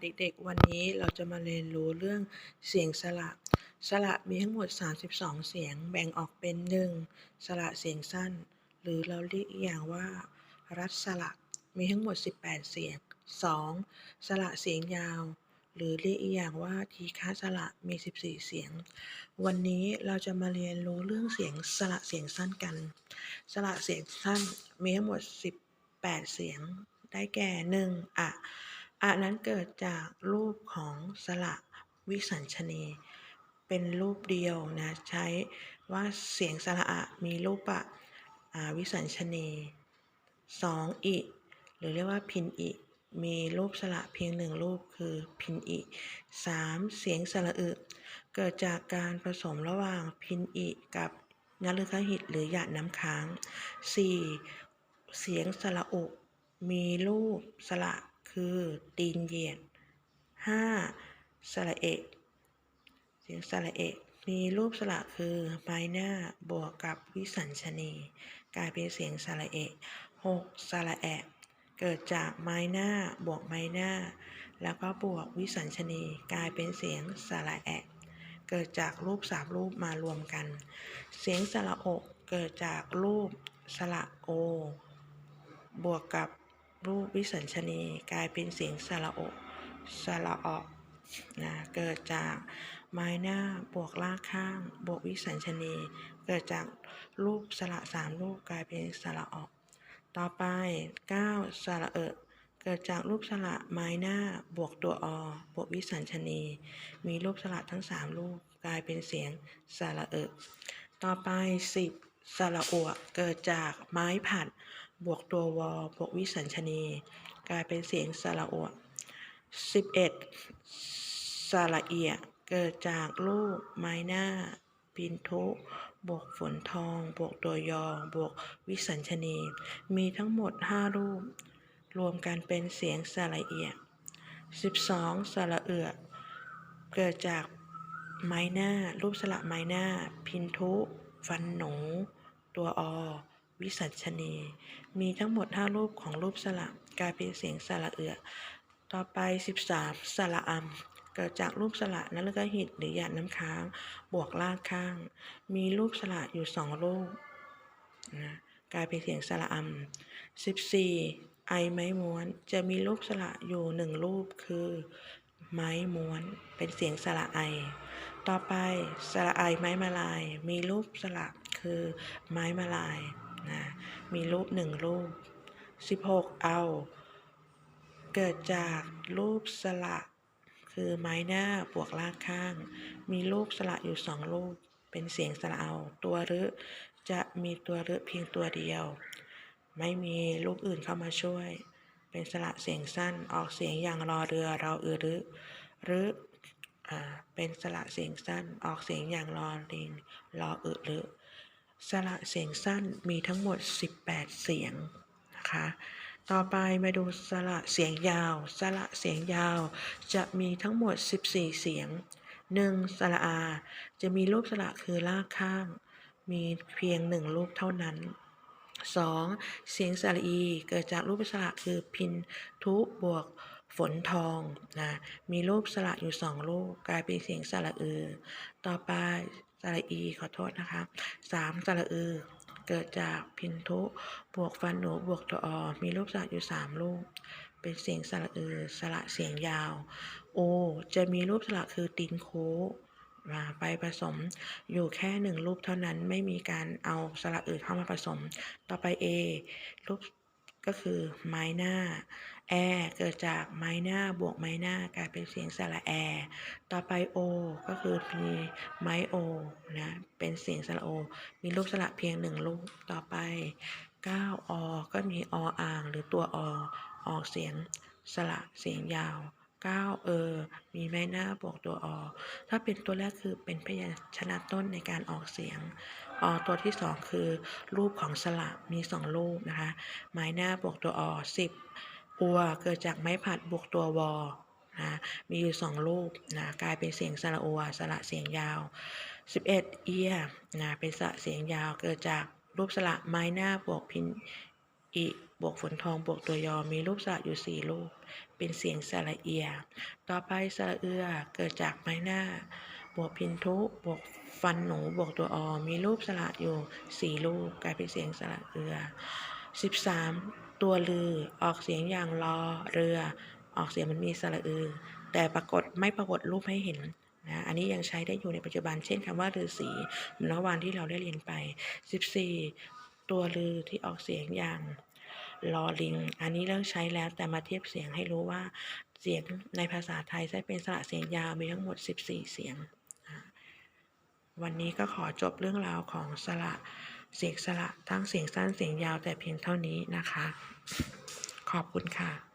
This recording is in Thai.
เด็กๆ วันนี้เราจะมาเรียนรู้เรื่องเสียงสระ สระมีทั้งหมด 32 เสียง แบ่งออกเป็น 1. สระเสียงสั้น หรือเราเรียกอีกอย่างว่า รัดสระมีทั้งหมด 18 เสียง 2. สระเสียงยาว หรือเรียกอีกอย่างว่าทีฆะสระมี 14 เสียง วันนี้เราจะมาเรียนรู้เรื่องเสียงสระเสียงสั้นกัน สระเสียงสั้นมีทั้งหมด 18 เสียง ได้แก่ 1. อะ อะนั้นเกิดจากรูปของสระวิสัญชนี เป็นรูปเดียวนะใช้ว่าเสียงสระอะมีรูปอะอ่าวิสัญชนี 2. อิหรือเรียกว่าพินอิมีรูปสระเพียงหนึ่งรูปคือพินอิ 3. เสียงสระอึเกิดจากการผสมระหว่างพินอิกับนฤคหิตหรือหยาดน้ำค้าง 4. เสียงสระอุมีรูปสระ คือตีนเหยียด 5. สระเอกเสียงสระเอกมีรูปสระคือไม้หน้าบวกกับวิสัญชนี กลายเป็นเสียงสระเอก 6. สระแอะเกิดจากไม้หน้าบวกไม้หน้า แล้วก็บวกวิสัญชนีกลายเป็นเสียงสระแอะเกิดจากรูปสามรูปมารวมกัน เสียงสระอกเกิดจากรูปสระโอ บวกกับ รูปวิสัญชนีกลายเป็นเสียงสระอสระออกนะเกิดจากไม้หน้าบวกลากข้างบวกวิสัญชนี เกิดจากรูปสระสามรูปกลายเป็นสระออก ต่อไป 9. สระเอะเกิดจากรูปสระไม้หน้าบวกตัวอ บวกวิสัญชนี มีรูปสระทั้งสามรูปกลายเป็นเสียงสระเอะต่อไป 10. สระอัวเกิดจากไม้ผัด บวกตัววอบวกวิสัญชนี กลายเป็นเสียงสระอัว 11. สระเอีย เกิดจากรูปไม้หน้าปินทุบวกฝนทอง บวกตัวยอบวกวิสัญชนี มีทั้งหมด 5 รูป รวมกันเป็นเสียงสระเอีย 12. สระเอือ เกิดจากไม้หน้า รูปสระไม้หน้า พินทุ ฟันหนู ตัวอ วิสัญชนี มีทั้งหมด 5 รูปของรูปสระกลายเป็นเสียงสระเอือ ต่อไป 13. สระอำเกิดจากรูปสระนฤกหิตหรือหยาดน้ำค้าง บวกลากข้าง มีรูปสระอยู่สองรูปนะกลายเป็นเสียงสระอำ 14. ไอไม้ม้วน จะมีรูปสระอยู่หนึ่งรูปคือไม้ม้วนเป็นเสียงสระไอ ต่อไปสระไอไม้มาลาย มีรูปสระคือไม้มาลาย นะมีรูปหนึ่งรูป 16. เอา เกิดจากรูปสระคือไม้หน้าบวกลากข้าง มีรูปสระอยู่สองรูป เป็นเสียงสระเอาตัวรึจะมีตัวรึเพียงตัวเดียว ไม่มีรูปอื่นเข้ามาช่วย เป็นสระเสียงสั้นออกเสียงอย่างรอเรือเราอือรึหรืออเป็นสระเสียงสั้นออกเสียงอย่างรอลิงรออึหรือ สระเสียงสั้นมีทั้งหมด 18 เสียงนะคะ ต่อไปมาดูสระเสียงยาว สระเสียงยาว จะมีทั้งหมด 14 เสียง 1. สระอา จะมีรูปสระคือลากข้าง มีเพียงหนึ่งรูปเท่านั้น 2. เสียงสระอีเกิดจากรูปสระคือพินทุบวกฝนทองนะมีรูปสระอยู่สองรูปกลายเป็นเสียงสระอือ ต่อไป สระอีขอโทษนะคะ 3. สระอือเกิดจากพินทุบวกฟันหนูบวกตัวอมีรูปสระอยู่สามรูป เป็นเสียงสระอือสระเสียงยาว โอ จะมีรูปสระคือตีนโค้มาไปผสมอยู่แค่หนึ่งรูปเท่านั้นไม่มีการเอาสระอื่นเข้ามาผสม ต่อไป A รูป ก็คือไม้หน้าแอเกิดจากไม้หน้าบวกไม้หน้ากลายเป็นเสียงสระแอ ต่อไปโอก็คือมีไม้โอนะเป็นเสียงสระโอ มีรูปสระเพียงหนึ่งรูปต่อไป9อก็มีออ่างหรือตัวอออกเสียงสระเสียงยาว 9 เออ มีไม้หน้าบวกตัวอ ถ้าเป็นตัวแรกคือเป็นพยัญชนะต้นในการออกเสียง อตัวที่สองคือ รูปของสระมีสองรูปนะคะ ไม้หน้าบวกตัวอ 10 อัวเกิดจากไม้ผัดบวกตัววนะมีอยู่สองรูปนะกลายเป็นเสียงสระอัวสระเสียงยาว 11 เอียนะเป็นสระเสียงยาว เกิดจากรูปสระไม้หน้าบวกพินอิบวกฝนทองบวกตัวยอมีรูปสระอยู่สี่รูป เป็นเสียงสระเอีย ต่อไปสระเอือเกิดจากไม้หน้า บวกพินทุ บวกฟันหนู บวกตัวออ มีรูปสระอยู่สี่รูป กลายเป็นเสียงสระเอือ 13 ตัวลือ ออกเสียงอย่างรอเรือ ออกเสียงมันมีสระอือ แต่ปรากฏไม่ปรากฏรูปให้เห็นนะอันนี้ยังใช้ได้อยู่ในปัจจุบันเช่นคำว่าฤาษีเหมือนเมื่อวานที่เราได้เรียนไป 14 ตัวลือที่ออกเสียงอย่าง ลอลิง อันนี้เลิกใช้แล้วแต่มาเทียบเสียงให้รู้ว่าเสียงในภาษาไทยใช้เป็นสระเสียงยาวมีทั้งหมด 14 เสียง วันนี้ก็ขอจบเรื่องราวของสระเสียงสระทั้งเสียงสั้นเสียงยาวแต่เพียงเท่านี้นะคะ ขอบคุณค่ะ